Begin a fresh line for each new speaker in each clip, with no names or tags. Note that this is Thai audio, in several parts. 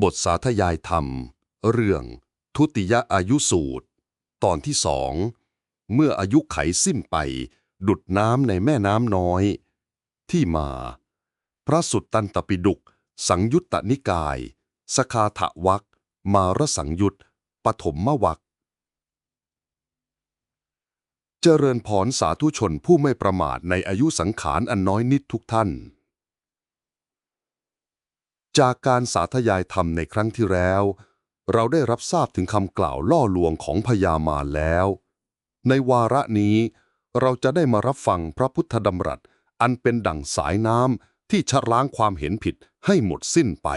บทสาธยายธรรม เรื่องทุติยอายุสูตร ตอนที่สองเมื่ออายุไขสิ้นไป ดุดน้ำในแม่น้ำน้อย ที่มา พระสุตตันตปิฎกสังยุตตนิกาย สคาถวักมารสังยุตปฐมวักเจริญพรสาธุชนผู้ไม่ประมาทในอายุสังขารอันน้อยนิดทุกท่าน จากการสาธยายธรรมในครั้งที่แล้ว เราได้รับทราบถึงคำกล่าวล่อลวงของพญามารแล้ว ในวาระนี้ เราจะได้มารับฟังพระพุทธดำรัส อันเป็นดั่งสายน้ำที่ชะล้างความเห็นผิดให้หมดสิ้นไป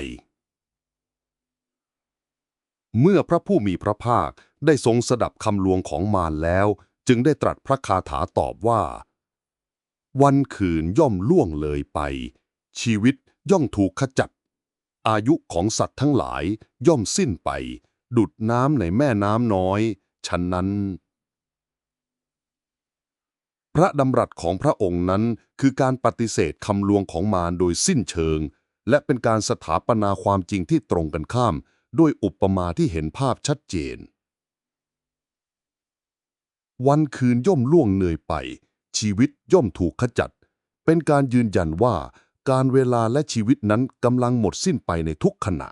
เมื่อพระผู้มีพระภาคได้ทรงสดับคำลวงของมารแล้ว จึงได้ตรัสพระคาถาตอบว่า วันคืนย่อมล่วงเลยไป ชีวิตย่อมถูกขจัด อายุของสัตว์ทั้งหลายย่อมสิ้นไป ดุดน้ำในแม่น้ำน้อยฉะนั้น พระดำรัสของพระองค์นั้นคือการปฏิเสธคำลวงของมารโดยสิ้นเชิง และเป็นการสถาปนาความจริงที่ตรงกันข้าม ด้วยอุปมาที่เห็นภาพชัดเจน วันคืนย่อมล่วงเนยไป ชีวิตย่อมถูกขจัด เป็นการยืนยันว่า การเวลาและชีวิตนั้นกำลังหมดสิ้นไปในทุกขณะ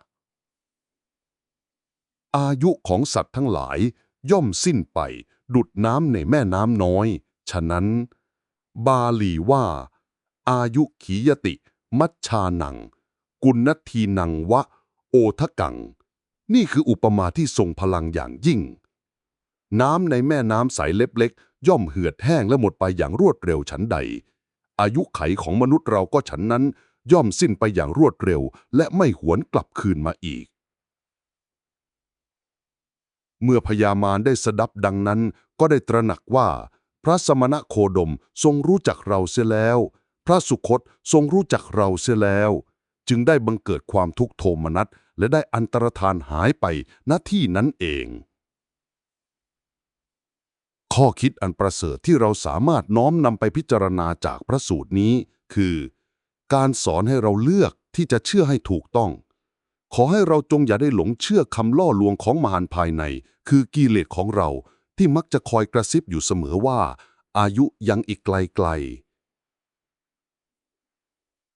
อายุของสัตว์ทั้งหลายย่อมสิ้นไป ดุดน้ำในแม่น้ำน้อย ฉะนั้น บาลีว่า อายุขียติ มัชชานัง กุณทีนังวะ โอทะกัง นี่คืออุปมาที่ทรงพลังอย่างยิ่ง น้ำในแม่น้ำใสเล็กๆย่อมเหือดแห้งและหมดไปอย่างรวดเร็วฉันใด อายุไขของมนุษย์เราก็ฉันนั้น ย่อมสิ้นไปอย่างรวดเร็ว และไม่หวนกลับคืนมาอีก เมื่อพญามารได้สดับดังนั้น ก็ได้ตระหนักว่า พระสมณะโคดมทรงรู้จักเราเสียแล้ว พระสุคตทรงรู้จักเราเสียแล้ว จึงได้บังเกิดความทุกโทมนัสและได้อันตรธานหายไปณที่นั้นเอง ข้อคิดอันประเสริฐที่เราสามารถน้อมนำไปพิจารณาจากพระสูตรนี้ คือ การสอนให้เราเลือกที่จะเชื่อให้ถูกต้อง ขอให้เราจงอย่าได้หลงเชื่อคำล่อลวงของมารภายใน คือกิเลสของเราที่มักจะคอยกระซิบอยู่เสมอว่า อายุยังอีกไกลไกล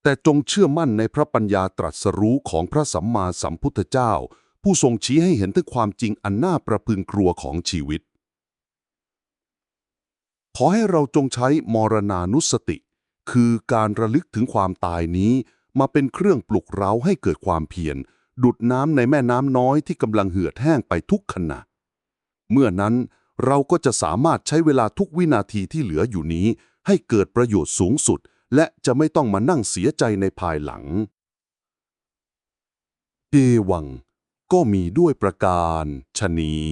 แต่จงเชื่อมั่นในพระปัญญาตรัสรู้ของพระสัมมาสัมพุทธเจ้า ผู้ทรงชี้ให้เห็นถึงความจริงอันน่าประพึงกลัวของชีวิต ขอให้เราจงใช้มรณานุสติ คือการระลึกถึงความตายนี้ มาเป็นเครื่องปลุกเร้าให้เกิดความเพียร ดุดน้ำในแม่น้ำน้อยที่กำลังเหือดแห้งไปทุกขณะ เมื่อนั้นเราก็จะสามารถใช้เวลาทุกวินาทีที่เหลืออยู่นี้ ให้เกิดประโยชน์สูงสุด และจะไม่ต้องมานั่งเสียใจในภายหลัง เอวัง ก็มีด้วยประการชนี้